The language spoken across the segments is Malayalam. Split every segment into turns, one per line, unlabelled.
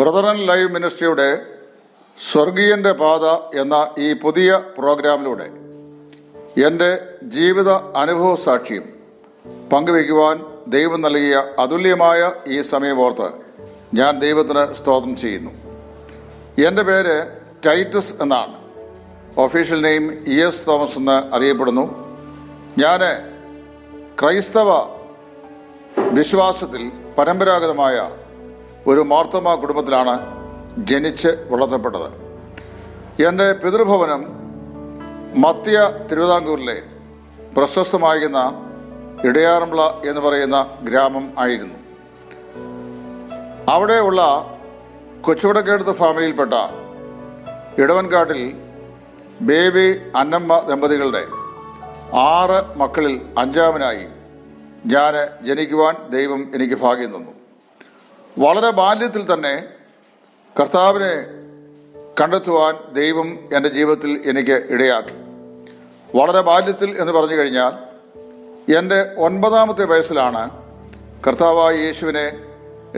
ബ്രദറൻ ലൈവ് മിനിസ്ട്രിയുടെ സ്വർഗീയന്റെ പാത എന്ന ഈ പുതിയ പ്രോഗ്രാമിലൂടെ എന്റെ ജീവിത അനുഭവ സാക്ഷ്യം പങ്കുവയ്ക്കുവാൻ ദൈവം നൽകിയ അതുല്യമായ ഈ സമയമോർത്ത് ഞാൻ ദൈവത്തിന് സ്തോത്രം ചെയ്യുന്നു. എന്റെ പേര് ടൈറ്റസ് എന്നാണ്. Official name E S Thomas എന്ന് അറിയപ്പെടുന്നു. ഞാൻ ക്രൈസ്തവ വിശ്വാസത്തിൽ പരമ്പരാഗതമായ ഒരു മാർത്തമ കുടുംബത്തിലാണ് ജനിച്ച് വളർത്തപ്പെട്ടത്. എന്റെ പിതൃഭവനം മത്യ തിരുവിതാംകൂറിലെ പ്രശസ്തമായിരുന്ന ഇടയാറമ്പ്ല എന്ന് പറയുന്ന ഗ്രാമം ആയിരുന്നു. അവിടെയുള്ള കൊച്ചുവടക്കേടുത്ത ഫാമിലിയിൽപ്പെട്ട ഇടവൻകാട്ടിൽ ബേബി അന്നമ്മ ദമ്പതികളുടെ ആറ് മക്കളിൽ അഞ്ചാമനായി. ഞാൻ ജനിക്കുവാൻ ദൈവം എനിക്ക് ഭാഗ്യം തന്നു. വളരെ ബാല്യത്തിൽ തന്നെ കർത്താവിനെ കണ്ടെത്തുവാൻ ദൈവം എന്റെ ജീവിതത്തിൽ എനിക്ക് ഇടയാക്കി. വളരെ ബാല്യത്തിൽ എന്ന് പറഞ്ഞു കഴിഞ്ഞാൽ എന്റെ ഒൻപതാമത്തെ വയസ്സിലാണ് കർത്താവായ യേശുവിനെ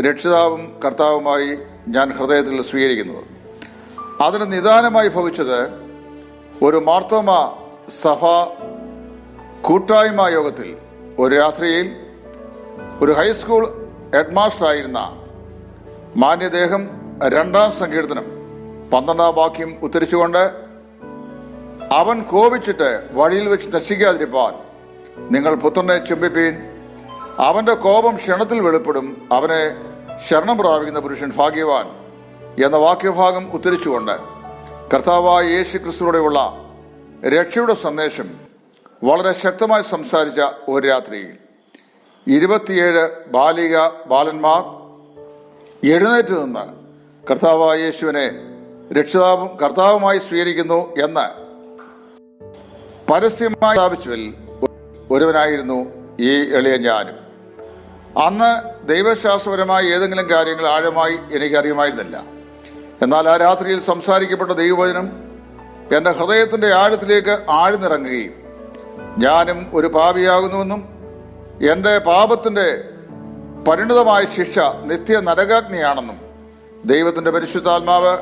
രക്ഷിതാവും കർത്താവുമായി ഞാൻ ഹൃദയത്തിൽ സ്വീകരിക്കുന്നത്. അതിന് നിദാനമായി ഭവിച്ചത് ഒരു മാർത്തോമ സഭ കൂട്ടായ്മ യോഗത്തിൽ ഒരു രാത്രിയിൽ ഒരു ഹൈസ്കൂൾ ഹെഡ്മാസ്റ്റർ ആയിരുന്ന മാന്യദേഹം രണ്ടാം സങ്കീർത്തനം. പന്ത്രണ്ടാം വാക്യം ഉദ്ധരിച്ചുകൊണ്ട് അവൻ കോപിച്ചിട്ട് വഴിയിൽ വെച്ച് നശിക്കാതിരിപ്പാൻ നിങ്ങൾ പുത്രനെ ചുംബിപ്പീൻ. അവന്റെ കോപം ക്ഷണത്തിൽ വെളിപ്പെടും. അവനെ ശരണം പ്രാപിക്കുന്ന പുരുഷൻ ഭാഗ്യവാൻ. എന്ന വാക്യഭാഗം ഉദ്ധരിച്ചുകൊണ്ട് കർത്താവായ യേശു ക്രിസ്തുവിലൂടെയുള്ള രക്ഷയുടെ സന്ദേശം വളരെ ശക്തമായി സംസാരിച്ച ഒരു രാത്രിയിൽ. ഇരുപത്തിയേഴ് ബാലിക ബാലന്മാർ എഴുന്നേറ്റ് നിന്ന് കർത്താവായ യേശുവിനെ രക്ഷിതാവും കർത്താവുമായി സ്വീകരിക്കുന്നു എന്ന് പരസ്യമായി സ്ഥാപിച്ചുവിൽ ഒരുവനായിരുന്നു ഈ എളിയ ഞാനും. അന്ന് ദൈവശാസ്ത്രപരമായ ഏതെങ്കിലും കാര്യങ്ങൾ ആഴമായി എനിക്കറിയുമായിരുന്നില്ല. എന്നാൽ ആ രാത്രിയിൽ സംസാരിക്കപ്പെട്ട ദൈവവചനം എന്റെ ഹൃദയത്തിന്റെ ആഴത്തിലേക്ക് ആഴ്ന്നിറങ്ങുകയും ഞാനും ഒരു പാപിയാകുന്നുവെന്നും എന്റെ പാപത്തിന്റെ പരിണിതമായ ശിക്ഷ നിത്യ നരകാഗ്നിയാണെന്നും ദൈവത്തിന്റെ പരിശുദ്ധാത്മാവ്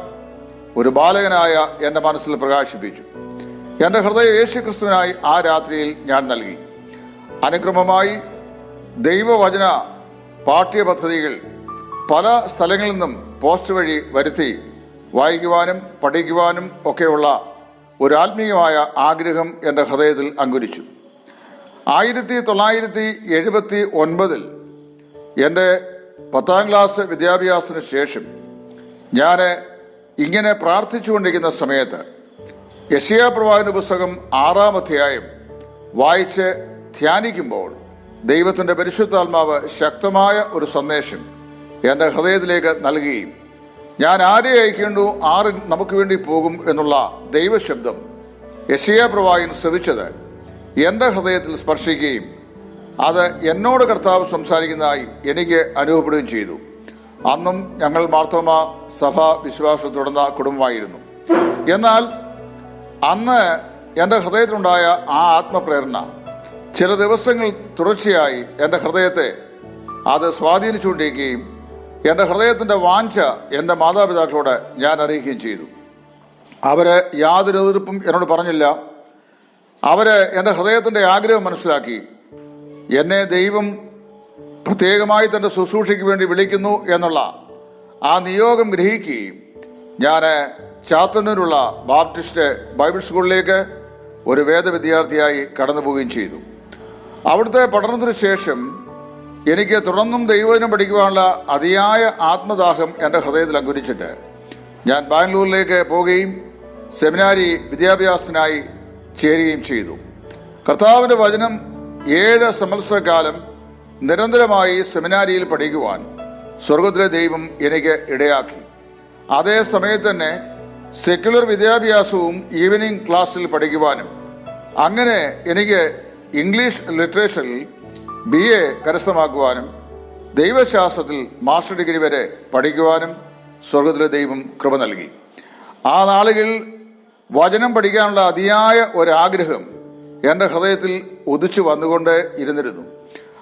ഒരു ബാലകനായ എന്റെ മനസ്സിൽ പ്രകാശിപ്പിച്ചു. എന്റെ ഹൃദയം യേശുക്രിസ്തുവിനായി ആ രാത്രിയിൽ ഞാൻ നൽകി. അനുക്രമമായി ദൈവവചന പാഠ്യപദ്ധതികൾ പല സ്ഥലങ്ങളിൽ നിന്നും പോസ്റ്റ് വഴി വരുത്തി വായിക്കുവാനും പഠിക്കുവാനും ഒക്കെയുള്ള ഒരു ആത്മീയമായ ആഗ്രഹം എന്റെ ഹൃദയത്തിൽ അങ്കുരിച്ചു. ആയിരത്തി തൊള്ളായിരത്തി എഴുപത്തി ഒൻപതിൽ എന്റെ പത്താം ക്ലാസ് വിദ്യാഭ്യാസത്തിന് ശേഷം ഞാൻ ഇങ്ങനെ പ്രാർത്ഥിച്ചുകൊണ്ടിരിക്കുന്ന സമയത്ത് യഷിയ പ്രവാചന പുസ്തകം ആറാം അധ്യായം വായിച്ച് ധ്യാനിക്കുമ്പോൾ ദൈവത്തിന്റെ പരിശുദ്ധാത്മാവ് ശക്തമായ ഒരു സന്ദേശം എന്റെ ഹൃദയത്തിലേക്ക് നൽകുകയും ഞാൻ ആരെ അയക്കേണ്ടു ആറ് നമുക്ക് വേണ്ടി പോകും എന്നുള്ള ദൈവശബ്ദം യഷിയ പ്രവാചകൻ ശ്രവിച്ചത് എന്റെ ഹൃദയത്തിൽ സ്പർശിക്കുകയും അത് എന്നോട് കർത്താവ് സംസാരിക്കുന്നതായി എനിക്ക് അനുഭവപ്പെടുകയും ചെയ്തു. അന്നും ഞങ്ങൾ മാർത്തോമ സഭ വിശ്വാസം തുടർന്ന കുടുംബമായിരുന്നു. എന്നാൽ അന്ന് എന്റെ ഹൃദയത്തിലുണ്ടായ ആ ആത്മപ്രേരണ ചില ദിവസങ്ങൾ തുടർച്ചയായി എന്റെ ഹൃദയത്തെ അത് സ്വാധീനിച്ചുകൊണ്ടിരിക്കുകയും എന്റെ ഹൃദയത്തിന്റെ വാഞ്ച എന്റെ മാതാപിതാക്കളോട് ഞാൻ അറിയിക്കുകയും ചെയ്തു. അവർ യാതൊരു എതിർപ്പും എന്നോട് പറഞ്ഞില്ല. അവർ എന്റെ ഹൃദയത്തിന്റെ ആഗ്രഹം മനസ്സിലാക്കി. എന്നെ ദൈവം പ്രത്യേകമായി തന്റെ ശുശ്രൂഷയ്ക്ക് വേണ്ടി വിളിക്കുന്നു എന്നുള്ള ആ നിയോഗം ഗ്രഹിക്കുകയും ഞാൻ ചാത്തന്നൂരുള്ള ബാപ്റ്റിസ്റ്റ് ബൈബിൾ സ്കൂളിലേക്ക് ഒരു വേദ വിദ്യാർത്ഥിയായി കടന്നു പോവുകയും ചെയ്തു. അവിടുത്തെ പഠനത്തിനു ശേഷം എനിക്ക് തുടർന്നും ദൈവദിനം പഠിക്കുവാനുള്ള അതിയായ ആത്മദാഹം എന്റെ ഹൃദയത്തിൽ അങ്കുരിച്ചിട്ട് ഞാൻ ബാംഗ്ലൂരിലേക്ക് പോവുകയും സെമിനാരി വിദ്യാഭ്യാസത്തിനായി ചേരുകയും ചെയ്തു. കർത്താവിന്റെ വചനം ഏഴ് സമത്സരകാലം നിരന്തരമായി സെമിനാരിയിൽ പഠിക്കുവാൻ സ്വർഗത്തിലെ ദൈവം എനിക്ക് ഇടയാക്കി. അതേ സമയത്ത് തന്നെ സെക്യുലർ വിദ്യാഭ്യാസവും ഈവനിങ് ക്ലാസ്സിൽ പഠിക്കുവാനും. അങ്ങനെ എനിക്ക് ഇംഗ്ലീഷ് ലിറ്ററേച്ചറിൽ ബി എ കരസ്ഥമാക്കുവാനും ദൈവശാസ്ത്രത്തിൽ മാസ്റ്റർ ഡിഗ്രി വരെ പഠിക്കുവാനും സ്വർഗത്തിലെ ദൈവം കൃപ നൽകി. ആ നാളുകളിൽ വചനം പഠിക്കാനുള്ള അതിയായ ഒരാഗ്രഹം എന്റെ ഹൃദയത്തിൽ ഉദിച്ചു വന്നുകൊണ്ട് ഇരുന്നിരുന്നു.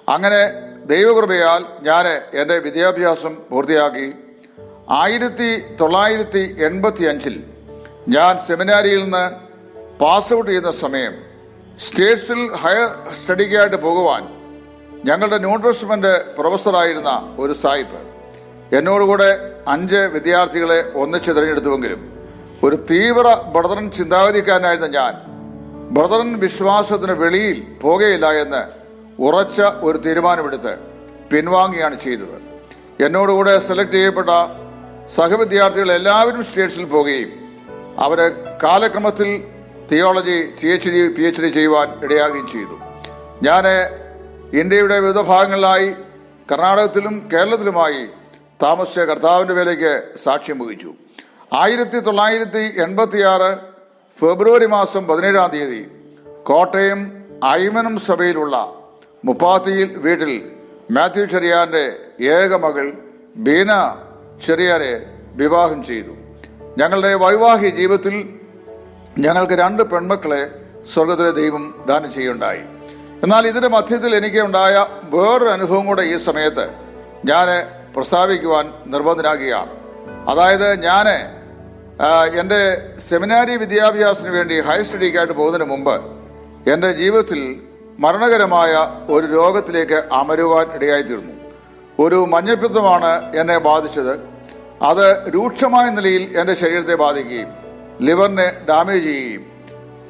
അങ്ങനെ ദൈവകൃപയാൽ ഞാൻ എന്റെ വിദ്യാഭ്യാസം പൂർത്തിയാക്കി. ആയിരത്തി തൊള്ളായിരത്തി എൺപത്തി അഞ്ചിൽ ഞാൻ സെമിനാരിയിൽ നിന്ന് പാസ് ഔട്ട് ചെയ്യുന്ന സമയം സ്റ്റേറ്റ്സിൽ ഹയർ സ്റ്റഡിക്കായിട്ട് പോകുവാൻ ഞങ്ങളുടെ ന്യൂട്രിസ്മെന്റ് പ്രൊഫസറായിരുന്ന ഒരു സായിപ്പ് എന്നോടുകൂടെ അഞ്ച് വിദ്യാർത്ഥികളെ ഒന്നിച്ച് തിരഞ്ഞെടുത്തുവെങ്കിലും ഒരു തീവ്ര ബടതൻ ചിന്താഗതിക്കാരനായിരുന്ന ഞാൻ ബ്രദറൻ വിശ്വാസത്തിന് വെളിയിൽ പോകയില്ല എന്ന് ഉറച്ച ഒരു തീരുമാനമെടുത്ത് പിൻവാങ്ങിയാണ് ചെയ്തത്. എന്നോടുകൂടെ സെലക്ട് ചെയ്യപ്പെട്ട സഹവിദ്യാർത്ഥികൾ എല്ലാവരും സ്റ്റേറ്റ്സിൽ പോകുകയും അവരെ കാലക്രമത്തിൽ theology T H D P H D ചെയ്യുവാൻ ഇടയാകുകയും ചെയ്തു. ഞാൻ ഇന്ത്യയുടെ വിവിധ ഭാഗങ്ങളിലായി കർണാടകത്തിലും കേരളത്തിലുമായി താമസിച്ച കർത്താവിന്റെ വേലയ്ക്ക് സാക്ഷ്യം വഹിച്ചു. ആയിരത്തി തൊള്ളായിരത്തി എൺപത്തിയാറ് ഫെബ്രുവരി മാസം പതിനേഴാം തീയതി കോട്ടയം ഐമനം സഭയിലുള്ള മുപ്പാത്തിയിൽ വീട്ടിൽ മാത്യു ചെറിയാന്റെ ഏക മകൾ ബീന ചെറിയാരെ വിവാഹം ചെയ്തു. ഞങ്ങളുടെ വൈവാഹിക ജീവിതത്തിൽ ഞങ്ങൾക്ക് രണ്ട് പെൺമക്കളെ സ്വർഗത്തിലെ ദൈവം ദാനം ചെയ്യുണ്ടായി എന്നാൽ ഇതിന്റെ മധ്യത്തിൽ എനിക്ക് ഉണ്ടായ വേറൊരു അനുഭവം കൂടെ ഈ സമയത്ത് ഞാൻ പ്രസ്താവിക്കുവാൻ നിർബന്ധനാകുകയാണ്. അതായത് ഞാൻ എന്റെ സെമിനാരി വിദ്യാഭ്യാസത്തിന് വേണ്ടി ഹയർ സ്റ്റഡിക്കായിട്ട് പോകുന്നതിന് മുമ്പ് എന്റെ ജീവിതത്തിൽ മരണകരമായ ഒരു രോഗത്തിലേക്ക് അമരുവാൻ ഇടയായിത്തീർന്നു. ഒരു മഞ്ഞപ്പിത്തമാണ് എന്നെ ബാധിച്ചത്. അത് രൂക്ഷമായ നിലയിൽ എന്റെ ശരീരത്തെ ബാധിക്കുകയും ലിവറിനെ ഡാമേജ് ചെയ്യുകയും.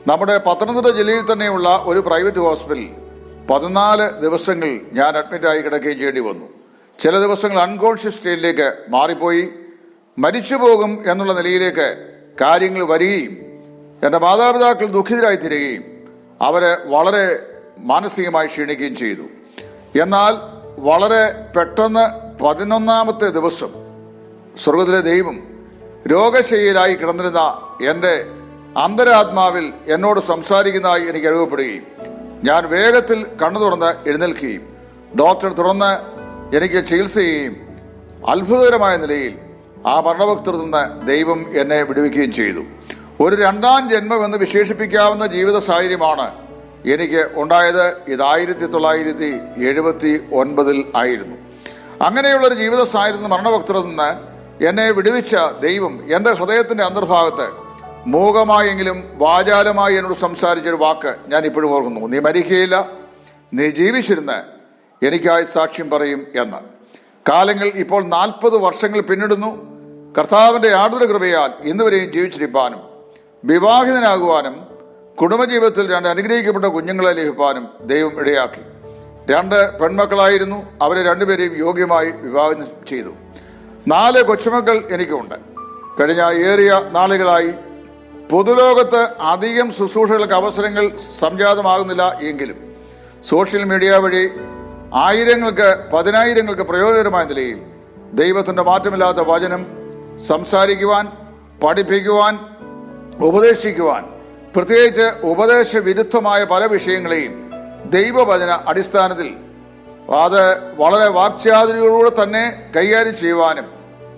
നമ്മുടെ പത്തനംതിട്ട ജില്ലയിൽ തന്നെയുള്ള ഒരു പ്രൈവറ്റ് ഹോസ്പിറ്റലിൽ പതിനാല് ദിവസങ്ങൾ ഞാൻ അഡ്മിറ്റായി കിടക്കുകയും ചെയ്യേണ്ടി വന്നു. ചില ദിവസങ്ങൾ അൺകോൺഷ്യസ് സ്റ്റേറ്റിലേക്ക് മാറിപ്പോയി. മരിച്ചു പോകും എന്നുള്ള നിലയിലേക്ക് കാര്യങ്ങൾ വരികയും എന്റെ മാതാപിതാക്കൾ ദുഃഖിതരായി തീരുകയും അവരെ വളരെ മാനസികമായി ക്ഷീണിക്കുകയും ചെയ്തു. എന്നാൽ വളരെ പെട്ടെന്ന് പതിനൊന്നാമത്തെ ദിവസം സ്വർഗത്തിലെ ദൈവം രോഗശയ്യരായി കിടന്നിരുന്ന എന്റെ അന്തരാത്മാവിൽ എന്നോട് സംസാരിക്കുന്നതായി എനിക്ക് അനുഭവപ്പെടുകയും ഞാൻ വേഗത്തിൽ കണ്ണു തുറന്ന് എഴുന്നേൽക്കുകയും ഡോക്ടർ തുറന്ന് എനിക്ക് ചികിത്സ ചെയ്യുകയും അത്ഭുതകരമായ നിലയിൽ ആ മരണഭക്തരിൽ നിന്ന് ദൈവം എന്നെ വിടുവിക്കുകയും ചെയ്തു. ഒരു രണ്ടാം ജന്മം എന്ന് വിശേഷിപ്പിക്കാവുന്ന ജീവിത സാഹചര്യമാണ് എനിക്ക് ഉണ്ടായത്. ഇത് ആയിരത്തി തൊള്ളായിരത്തി എഴുപത്തി ഒൻപതിൽ ആയിരുന്നു. അങ്ങനെയുള്ള ഒരു ജീവിത സാഹചര്യം മരണഭക്തരിൽ നിന്ന് എന്നെ വിടുവിച്ച ദൈവം എന്റെ ഹൃദയത്തിന്റെ അന്തർഭാഗത്ത് മൂകമായെങ്കിലും വാചാലമായി എന്നോട് സംസാരിച്ചൊരു വാക്ക് ഞാൻ ഇപ്പോഴും ഓർക്കുന്നു. നീ മരിക്കുകയില്ല നീ ജീവിച്ചിരുന്ന് എനിക്കായി സാക്ഷ്യം പറയും എന്ന്. കാലങ്ങൾ ഇപ്പോൾ നാൽപ്പത് വർഷങ്ങൾ പിന്നിടുന്നു. കർത്താവിന്റെ ആടുതല കൃപയാൽ ഇന്നുവരെയും ജീവിച്ചിരിപ്പാനും വിവാഹിതനാകുവാനും കുടുംബജീവിതത്തിൽ രണ്ട് അനുഗ്രഹിക്കപ്പെട്ട കുഞ്ഞുങ്ങളെ ലഭിക്കാനും ദൈവം ഇടയാക്കി. രണ്ട് പെൺമക്കളായിരുന്നു. അവരെ രണ്ടുപേരെയും യോഗ്യമായി വിവാഹം ചെയ്തു. നാല് കൊച്ചുമക്കൾ എനിക്കുണ്ട്. കഴിഞ്ഞ ഏറിയ നാളുകളായി പൊതുലോകത്ത് അധികം ശുശ്രൂഷകൾക്ക് അവസരങ്ങൾ സംജാതമാകുന്നില്ല എങ്കിലും സോഷ്യൽ മീഡിയ വഴി ആയിരങ്ങൾക്ക് പതിനായിരങ്ങൾക്ക് പ്രയോജനകരമായ നിലയിൽ ദൈവത്തിന്റെ മാറ്റമില്ലാത്ത വചനം സംസാരിക്കുവാൻ പഠിപ്പിക്കുവാൻ ഉപദേശിക്കുവാൻ പ്രത്യേകിച്ച് ഉപദേശ വിരുദ്ധമായ പല വിഷയങ്ങളെയും ദൈവവചന അടിസ്ഥാനത്തിൽ അത് വളരെ വാക്ചാതുരിയോടുകൂടെ തന്നെ കൈകാര്യം ചെയ്യുവാനും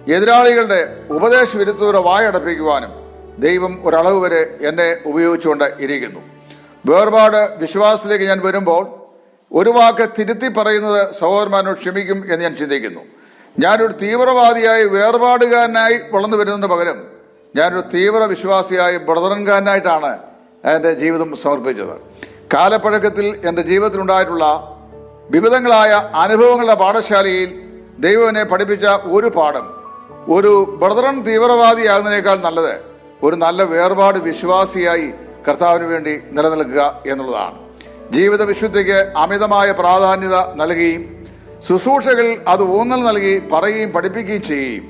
എതിരാളികളുടെ ഉപദേശ വിരുദ്ധതയുടെ വായടപ്പിക്കുവാനും ദൈവം ഒരളവ് വരെ എന്നെ ഉപയോഗിച്ചുകൊണ്ട് ഇരിക്കുന്നു. വേർപാട് വിശ്വാസത്തിലേക്ക് ഞാൻ വരുമ്പോൾ ഒരു വാക്ക് തിരുത്തി പറയുന്നത് സഹോദരന്മാരോട് ക്ഷമിക്കും എന്ന് ഞാൻ ചിന്തിക്കുന്നു. ഞാനൊരു തീവ്രവാദിയായി വേർപാടുകാരനായി വളർന്നു വരുന്നതിന് പകരം ഞാനൊരു തീവ്ര വിശ്വാസിയായി ബ്രദറൻകാരനായിട്ടാണ് എന്റെ ജീവിതം സമർപ്പിച്ചത്. കാലപ്പഴക്കത്തിൽ എന്റെ ജീവിതത്തിലുണ്ടായിട്ടുള്ള വിവിധങ്ങളായ അനുഭവങ്ങളുടെ പാഠശാലയിൽ ദൈവം പഠിപ്പിച്ച ഒരു പാഠം ഒരു ബ്രദറൻ തീവ്രവാദിയാകുന്നതിനേക്കാൾ നല്ലത് ഒരു നല്ല വേർപാട് വിശ്വാസിയായി കർത്താവിന് വേണ്ടി നിലനിൽക്കുക എന്നുള്ളതാണ്. ജീവിത വിശുദ്ധിക്ക് അമിതമായ പ്രാധാന്യത നൽകുകയും ശുശ്രൂഷകൾ അത് ഊന്നൽ നൽകി പറയുകയും പഠിപ്പിക്കുകയും ചെയ്യുകയും.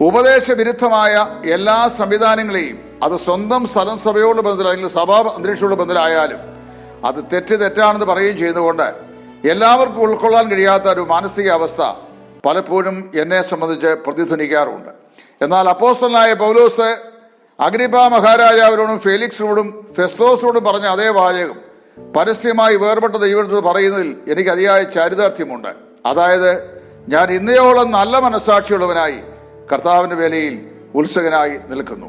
ഉപദേശ വിരുദ്ധമായ എല്ലാ സംവിധാനങ്ങളെയും അത് സ്വന്തം സ്ഥലം സഭയോട് ബന്ധത്തിൽ അല്ലെങ്കിൽ സഭാ അന്തരീക്ഷത്തോട് ബന്ധത്തിലായാലും അത് തെറ്റ് തെറ്റാണെന്ന് പറയുകയും ചെയ്തുകൊണ്ട് എല്ലാവർക്കും ഉൾക്കൊള്ളാൻ കഴിയാത്ത ഒരു മാനസികാവസ്ഥ പലപ്പോഴും എന്നെ സംബന്ധിച്ച് പ്രതിധ്വനിക്കാറുണ്ട്. എന്നാൽ അപ്പോസ്റ്റലായ പൗലോസ് അഗ്രിപ്പ മഹാരാജാവിനോടും ഫെലിക്സിനോടും ഫെസ്തോസിനോടും പറഞ്ഞ അതേ വാചകം. പരസ്യമായി വേർപെട്ട ദൈവത്തോട് പറയുന്നതിൽ എനിക്ക് അതിയായ ചാരിതാർത്ഥ്യമുണ്ട്. അതായത് ഞാൻ ഇന്നയോളം നല്ല മനസ്സാക്ഷിയുള്ളവനായി കർത്താവിന്റെ വേലയിൽ ഉത്സുകനായി നിൽക്കുന്നു.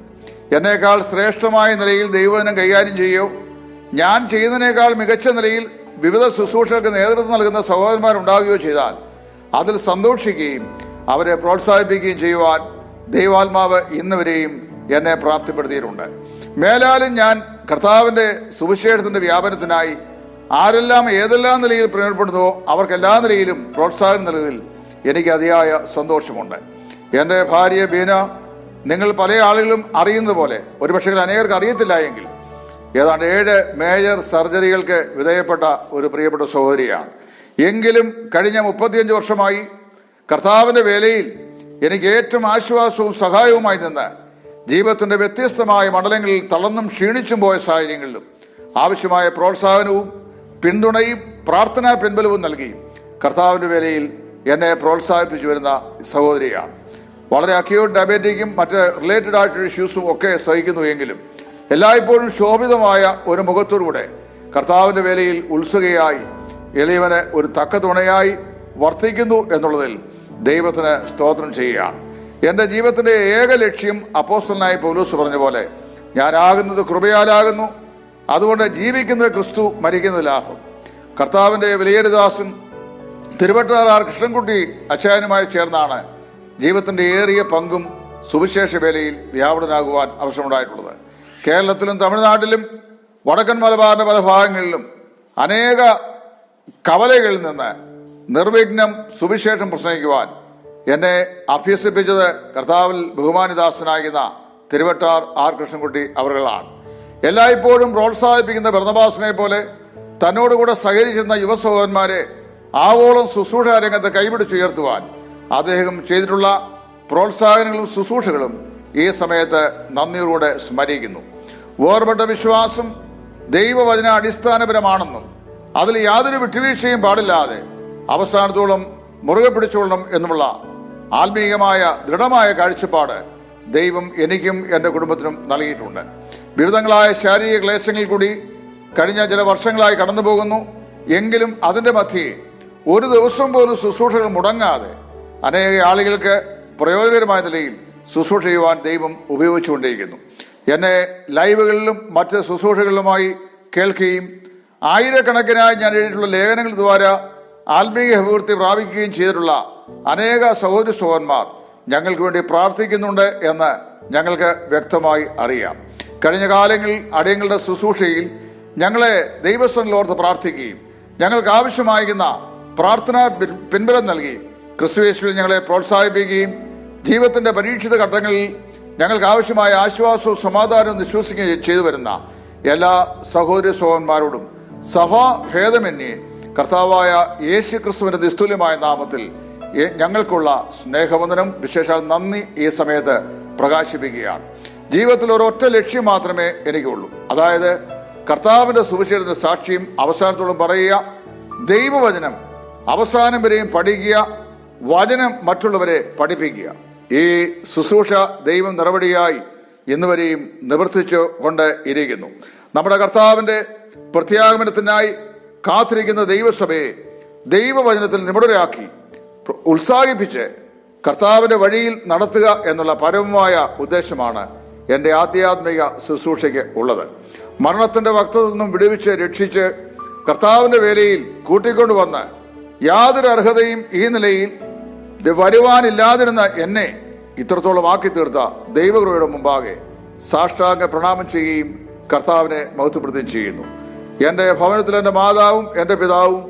എന്നേക്കാൾ ശ്രേഷ്ഠമായ നിലയിൽ ദൈവദിനം കൈകാര്യം ചെയ്യോ ഞാൻ ചെയ്യുന്നതിനേക്കാൾ മികച്ച നിലയിൽ വിവിധ ശുശ്രൂഷകൾക്ക് നേതൃത്വം നൽകുന്ന സഹോദരന്മാരുണ്ടാകുകയോ ചെയ്താൽ അതിൽ സന്തോഷിക്കുകയും അവരെ പ്രോത്സാഹിപ്പിക്കുകയും ചെയ്യുവാൻ ദൈവാത്മാവ് ഇന്നുവരെയും എന്നെ പ്രാപ്തിപ്പെടുത്തിയിട്ടുണ്ട്. മേലാലും ഞാൻ കർത്താവിന്റെ സുവിശേഷത്തിന്റെ വ്യാപനത്തിനായി ആരെല്ലാം ഏതെല്ലാം നിലയിൽ പ്രയോജനപ്പെടുന്നുവോ അവർക്ക് എല്ലാ നിലയിലും പ്രോത്സാഹനം നൽകുന്നതിൽ എനിക്ക് അതിയായ സന്തോഷമുണ്ട്. എന്റെ ഭാര്യ ബീന നിങ്ങൾ പല ആളുകളും അറിയുന്നത് പോലെ ഒരുപക്ഷെ അനേകർക്ക് അറിയത്തില്ല എങ്കിൽ ഏതാണ്ട് ഏഴ് മേജർ സർജറികൾക്ക് വിധേയപ്പെട്ട ഒരു പ്രിയപ്പെട്ട സഹോദരിയാണ്. എങ്കിലും കഴിഞ്ഞ മുപ്പത്തിയഞ്ച് വർഷമായി കർത്താവിന്റെ വേലയിൽ എനിക്ക് ഏറ്റവും ആശ്വാസവും സഹായവുമായി നിന്ന് ജീവിതത്തിന്റെ വ്യത്യസ്തമായ മണ്ഡലങ്ങളിൽ തളർന്നും ക്ഷീണിച്ചും പോയ സാഹചര്യങ്ങളിലും ആവശ്യമായ പ്രോത്സാഹനവും പിന്തുണയും പ്രാർത്ഥനാ പിൻബലവും നൽകി കർത്താവിന്റെ വേലയിൽ എന്നെ പ്രോത്സാഹിപ്പിച്ചു വരുന്ന സഹോദരിയാണ്. വളരെ അക്യൂട്ട് ഡയബറ്റിക്കും മറ്റ് റിലേറ്റഡ് ആയിട്ടുള്ള ഇഷ്യൂസും ഒക്കെ സഹിക്കുന്നു എങ്കിലും എല്ലായ്പ്പോഴും ശോഭിതമായ ഒരു മുഖത്തോടുകൂടെ കർത്താവിന്റെ വേലയിൽ ഉത്സുകയായി എളിയവന് ഒരു തക്ക തുണയായി വർത്തിക്കുന്നു എന്നുള്ളതിൽ ദൈവത്തിന് സ്തോത്രം ചെയ്യുകയാണ്. എന്റെ ജീവിതത്തിന്റെ ഏക ലക്ഷ്യം അപ്പോസ്റ്റലായി പൗലൂസ് പറഞ്ഞ പോലെ ഞാനാകുന്നത് കൃപയാലാകുന്നു. അതുകൊണ്ട് ജീവിക്കുന്നത് ക്രിസ്തു മരിക്കുന്നത് ലാഭം. കർത്താവിന്റെ വിലയേരുദാസൻ തിരുവട്ടാറാർ കൃഷ്ണൻകുട്ടി അച്ചായനുമായി ചേർന്നാണ് ജീവിതത്തിന്റെ ഏറിയ പങ്കും സുവിശേഷ വേലയിൽ വ്യാപൃതനാകുവാൻ അവസരമുണ്ടായിട്ടുള്ളത്. കേരളത്തിലും തമിഴ്നാട്ടിലും വടക്കൻ മലബാറിന്റെ പല ഭാഗങ്ങളിലും അനേക കവലകളിൽ നിന്ന് നിർവിഘ്നം സുവിശേഷം പ്രസംഗിക്കുവാൻ എന്നെ അഭ്യസിപ്പിച്ചത് കർത്താവിൽ ബഹുമാനിദാസനായിരുന്ന തിരുവട്ടാർ ആർ കൃഷ്ണൻകുട്ടി അവരുകളാണ്. എല്ലായ്പ്പോഴും പ്രോത്സാഹിപ്പിക്കുന്ന ഭരണദാസനെ പോലെ തന്നോടുകൂടെ സഹകരിച്ചിരുന്ന യുവസഹോദന്മാരെ ആവോളം ശുശ്രൂഷ രംഗത്ത് കൈപിടിച്ചുയർത്തുവാൻ അദ്ദേഹം ചെയ്തിട്ടുള്ള പ്രോത്സാഹനങ്ങളും ശുശ്രൂഷകളും ഈ സമയത്ത് നന്ദിയോടെ സ്മരിക്കുന്നു. വേർപെട്ട വിശ്വാസം ദൈവവചന അടിസ്ഥാനപരമാണെന്നും അതിൽ യാതൊരു വിട്ടുവീഴ്ചയും പാടില്ലാതെ അവസാനത്തോളം മുറുകെ പിടിച്ചോളണം എന്നുമുള്ള ആത്മീയമായ ദൃഢമായ കാഴ്ചപ്പാട് ദൈവം എനിക്കും എന്റെ കുടുംബത്തിനും നൽകിയിട്ടുണ്ട്. വിവിധങ്ങളായ ശാരീരിക ക്ലേശങ്ങളിൽ കൂടി കഴിഞ്ഞ ചില വർഷങ്ങളായി കടന്നു പോകുന്നു എങ്കിലും അതിന്റെ മധ്യേ ഒരു ദിവസം പോലും ശുശ്രൂഷകൾ മുടങ്ങാതെ അനേക ആളുകൾക്ക് പ്രയോജനകരമായ നിലയിൽ ശുശ്രൂഷ ചെയ്യുവാൻ ദൈവം ഉപയോഗിച്ചുകൊണ്ടിരിക്കുന്നു. എന്നെ ലൈവുകളിലും മറ്റ് ശുശ്രൂഷകളിലുമായി കേൾക്കുകയും ആയിരക്കണക്കിനായി ഞാൻ എഴുതിയിട്ടുള്ള ലേഖനങ്ങൾ ദ്വാര ആത്മീയ അഭിവൃദ്ധി പ്രാപിക്കുകയും ചെയ്തിട്ടുള്ള അനേക സഹോദര സഹോദരന്മാർ ഞങ്ങൾക്ക് വേണ്ടി പ്രാർത്ഥിക്കുന്നുണ്ട് എന്ന് ഞങ്ങൾക്ക് വ്യക്തമായി അറിയാം. കഴിഞ്ഞ കാലങ്ങളിൽ അടിയങ്ങളുടെ ശുശ്രൂഷയിൽ ഞങ്ങളെ ദൈവസ്വനിലോർത്ത് പ്രാർത്ഥിക്കുകയും ഞങ്ങൾക്ക് ആവശ്യമായിരിക്കുന്ന പ്രാർത്ഥന പിൻബലം നൽകി ക്രിസ്തുവേശുവിൽ ഞങ്ങളെ പ്രോത്സാഹിപ്പിക്കുകയും ജീവിതത്തിന്റെ പരീക്ഷിത ഘട്ടങ്ങളിൽ ഞങ്ങൾക്ക് ആവശ്യമായ ആശ്വാസവും സമാധാനവും വിശ്വസിക്കുകയും ചെയ്തു വരുന്ന എല്ലാ സഹോദര സഹോദരന്മാരോടും സഭാ ഭേദമന്യേ കർത്താവായ യേശു ക്രിസ്തുവിന്റെ നിസ്തുല്യമായ നാമത്തിൽ ഞങ്ങൾക്കുള്ള സ്നേഹവന്ദനം വിശേഷാൽ നന്ദി ഈ സമയത്ത് പ്രകാശിപ്പിക്കുകയാണ്. ജീവിതത്തിൽ ഒരൊറ്റ ലക്ഷ്യം മാത്രമേ എനിക്കുള്ളൂ. അതായത് കർത്താവിന്റെ സുവിശേഷത്തിന്റെ സാക്ഷിയും അവസാനത്തോളം പറയുക ദൈവവചനം അവസാനം വരെയും പഠിക്കുക വചനം മറ്റുള്ളവരെ പഠിപ്പിക്കുക. ഈ ശുശ്രൂഷ ദൈവം നടപടിയായി ഇന്നുവരെയും നിവർത്തിച്ചു കൊണ്ട് ഇരിക്കുന്നു. നമ്മുടെ കർത്താവിന്റെ പ്രത്യാഗമനത്തിനായി കാത്തിരിക്കുന്ന ദൈവസഭയെ ദൈവവചനത്തിൽ നിപുണരാക്കി ഉത്സാഹിപ്പിച്ച് കർത്താവിന്റെ വഴിയിൽ നടത്തുക എന്നുള്ള പരമമായ ഉദ്ദേശമാണ് എന്റെ ആധ്യാത്മിക ശുശ്രൂഷയ്ക്ക് ഉള്ളത്. മരണത്തിന്റെ വക്തത്തിൽ നിന്നും വിടുവിച്ച് രക്ഷിച്ച് കർത്താവിന്റെ വേലയിൽ കൂട്ടിക്കൊണ്ടുവന്ന് യാതൊരു അർഹതയും ഈ നിലയിൽ വരുവാനില്ലാതിരുന്ന എന്നെ ഇത്രത്തോളം ആക്കി തീർത്ത ദൈവകൃപയുടെ മുമ്പാകെ സാഷ്ടാംഗ പ്രണാമം ചെയ്യുകയും കർത്താവിനെ മഹത്വപ്പെടുത്തുകയും ചെയ്യുന്നു. എന്റെ ഭവനത്തിൽ എന്റെ മാതാവും എന്റെ പിതാവും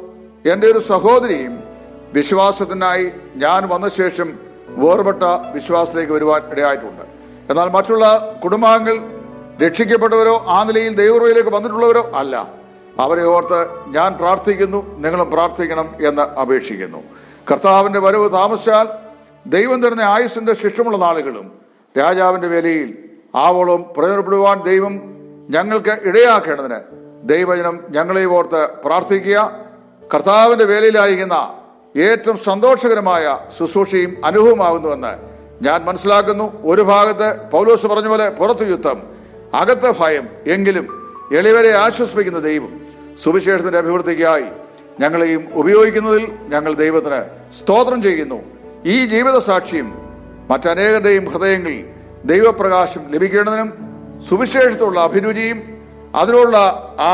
എന്റെ ഒരു സഹോദരിയും വിശ്വാസത്തിനായി ഞാൻ വന്ന ശേഷം വേർപെട്ട വിശ്വാസത്തിലേക്ക് വരുവാൻ ഇടയായിട്ടുണ്ട്. എന്നാൽ മറ്റുള്ള കുടുംബാംഗങ്ങൾ രക്ഷിക്കപ്പെട്ടവരോ ആ നിലയിൽ ദൈവറയിലേക്ക് വന്നിട്ടുള്ളവരോ അല്ല. അവരെ ഓർത്ത് ഞാൻ പ്രാർത്ഥിക്കുന്നു നിങ്ങളും പ്രാർത്ഥിക്കണം എന്ന് അപേക്ഷിക്കുന്നു. കർത്താവിന്റെ വരവ് താമസിച്ചാൽ ദൈവം തരുന്ന ആയുസിന്റെ ശിഷ്ടമുള്ള നാളുകളും രാജാവിന്റെ വിലയിൽ ആവോളം പ്രയോജനപ്പെടുവാൻ ദൈവം ഞങ്ങൾക്ക് ഇടയാക്കേണ്ടതിന് ദൈവജനം ഞങ്ങളെ ഓർത്ത് പ്രാർത്ഥിക്കുക. കർത്താവിന്റെ വേലയിലായിരിക്കുന്ന ഏറ്റവും സന്തോഷകരമായ ശുശ്രൂഷയും അനുഭവമാകുന്നുവെന്ന് ഞാൻ മനസ്സിലാക്കുന്നു. ഒരു ഭാഗത്ത് പൗലോസ് പറഞ്ഞ പോലെ പുറത്തു യുദ്ധം അകത്ത് ഭയം എങ്കിലും എളിവരെ ആശ്വസിപ്പിക്കുന്ന ദൈവം സുവിശേഷത്തിന്റെ അഭിവൃദ്ധിക്കായി ഞങ്ങളെയും ഉപയോഗിക്കുന്നതിൽ ഞങ്ങൾ ദൈവത്തിന് സ്തോത്രം ചെയ്യുന്നു. ഈ ജീവിത സാക്ഷ്യം മറ്റനേകരുടെയും ഹൃദയങ്ങളിൽ ദൈവപ്രകാശം ലഭിക്കേണ്ടതിനും സുവിശേഷത്തുള്ള അഭിരുചിയും അതിനുള്ള ആ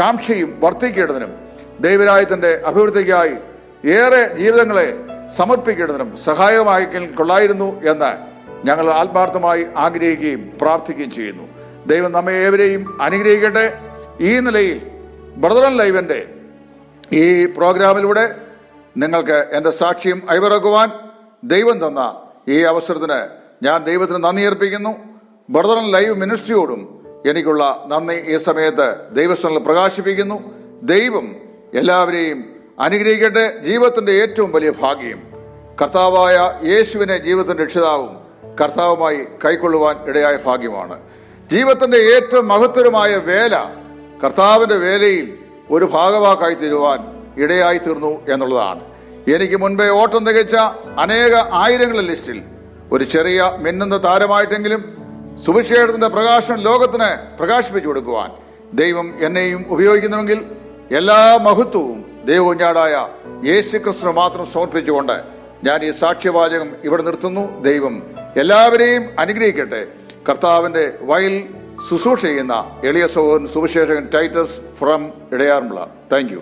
കാംക്ഷയും വർദ്ധിക്കേണ്ടതിനും ദൈവരായത്തിന്റെ അഭിവൃദ്ധിക്കായി ഏറെ ജീവിതങ്ങളെ സമർപ്പിക്കേണ്ടതിനും സഹായമായി കൊള്ളായിരുന്നു എന്ന് ഞങ്ങൾ ആത്മാർത്ഥമായി ആഗ്രഹിക്കുകയും പ്രാർത്ഥിക്കുകയും ചെയ്യുന്നു. ദൈവം നമ്മെ ഏവരെയും അനുഗ്രഹിക്കട്ടെ. ഈ നിലയിൽ ബ്രദറൻ ലൈവന്റെ ഈ പ്രോഗ്രാമിലൂടെ നിങ്ങൾക്ക് എന്റെ സാക്ഷ്യം അയവിറക്കുവാൻ ദൈവം തന്ന ഈ അവസരത്തിന് ഞാൻ ദൈവത്തിന് നന്ദി അർപ്പിക്കുന്നു. ബ്രദറൻ ലൈവ് മിനിസ്ട്രിയോടും എനിക്കുള്ള നന്ദി ഈ സമയത്ത് ദൈവസ്ഥലിൽ പ്രകാശിപ്പിക്കുന്നു. ദൈവം എല്ലാവരെയും അനുഗ്രഹിക്കട്ടെ. ജീവിതത്തിന്റെ ഏറ്റവും വലിയ ഭാഗ്യം കർത്താവായ യേശുവിനെ ജീവിതത്തിന്റെ രക്ഷിതാവും കർത്താവുമായി കൈക്കൊള്ളുവാൻ ഇടയായ ഭാഗ്യമാണ്. ജീവിതത്തിന്റെ ഏറ്റവും മഹത്തരമായ വേല കർത്താവിന്റെ വേലയിൽ ഒരു ഭാഗവാക്കായി തീരുവാൻ ഇടയായി തീർന്നു എന്നുള്ളതാണ്. എനിക്ക് മുൻപേ ഓട്ടം തികച്ച അനേക ആയിരങ്ങളുടെ ലിസ്റ്റിൽ ഒരു ചെറിയ മിന്നുന്ന താരമായിട്ടെങ്കിലും സുവിശേഷത്തിന്റെ പ്രകാശം ലോകത്തിന് പ്രകാശിപ്പിച്ചു കൊടുക്കുവാൻ ദൈവം എന്നെയും ഉപയോഗിക്കുന്നുവെങ്കിൽ എല്ലാ മഹത്വവും ദൈവകുഞ്ഞാടായ യേശു ക്രിസ്തു മാത്രം സമർപ്പിച്ചുകൊണ്ട് ഞാൻ ഈ സാക്ഷ്യവാചകം ഇവിടെ നിർത്തുന്നു. ദൈവം എല്ലാവരെയും അനുഗ്രഹിക്കട്ടെ. കർത്താവിന്റെ വയൽ ശുശ്രൂഷ ചെയ്യുന്ന എളിയ സഹോദരൻ സുവിശേഷകൻ ടൈറ്റസ് ഫ്രം ഇടയാറുമുള്ള താങ്ക്